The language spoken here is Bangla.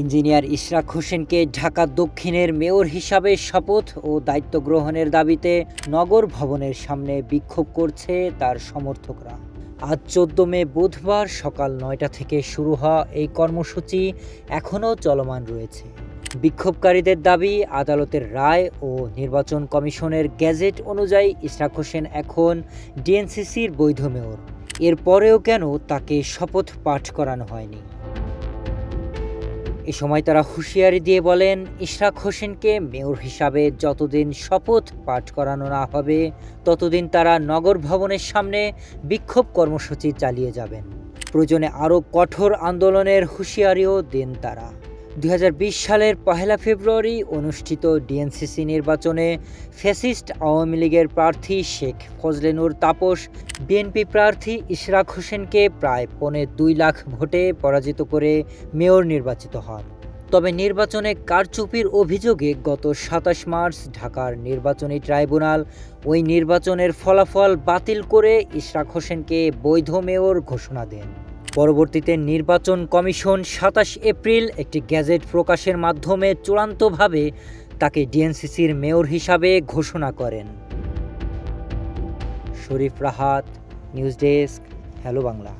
ইঞ্জিনিয়ার ইশরাক হোসেনকে ঢাকা দক্ষিণের মেয়র হিসাবে শপথ ও দায়িত্ব গ্রহণের দাবিতে নগর ভবনের সামনে বিক্ষোভ করছে তার সমর্থকরা। আজ চোদ্দ মে বুধবার সকাল নয়টা থেকে শুরু হওয়া এই কর্মসূচি এখনও চলমান রয়েছে। বিক্ষোভকারীদের দাবি, আদালতের রায় ও নির্বাচন কমিশনের গ্যাজেট অনুযায়ী ইশরাক হোসেন এখন ডিএনসিসির বৈধ মেয়র। এরপরেও কেন তাকে শপথ পাঠ করানো হয়নি? এ সময় তারা হুঁশিয়ারি দিয়ে বলেন, ইশরাক হোসেনকে মেয়র হিসাবে যতদিন শপথ পাঠ করানো না হবে, ততদিন তারা নগর ভবনের সামনে বিক্ষোভ কর্মসূচি চালিয়ে যাবেন। প্রয়োজনে আরও কঠোর আন্দোলনের হুঁশিয়ারিও দেন তারা। দুই হাজার বিশ সালের পহেলা ফেব্রুয়ারি অনুষ্ঠিত ডিএনসিসি নির্বাচনে ফ্যাসিস্ট আওয়ামী লীগের প্রার্থী শেখ ফজলেনুর তাপস, বিএনপি প্রার্থী ইশরাক হোসেনকে প্রায় পৌনে দুই লাখ ভোটে পরাজিত করে মেয়র নির্বাচিত হন। তবে নির্বাচনে কারচুপির অভিযোগে গত সাতাশ মার্চ ঢাকার নির্বাচনী ট্রাইব্যুনাল ওই নির্বাচনের ফলাফল বাতিল করে ইশরাক হোসেনকে বৈধ মেয়র ঘোষণা দেন। পরবর্তীতে নির্বাচন কমিশন সাতাশ এপ্রিল একটি গ্যাজেট প্রকাশের মাধ্যমে চূড়ান্তভাবে তাকে ডিএনসিসির মেয়র হিসাবে ঘোষণা করেন। Sharif Rahat, news desk, hello Bangla.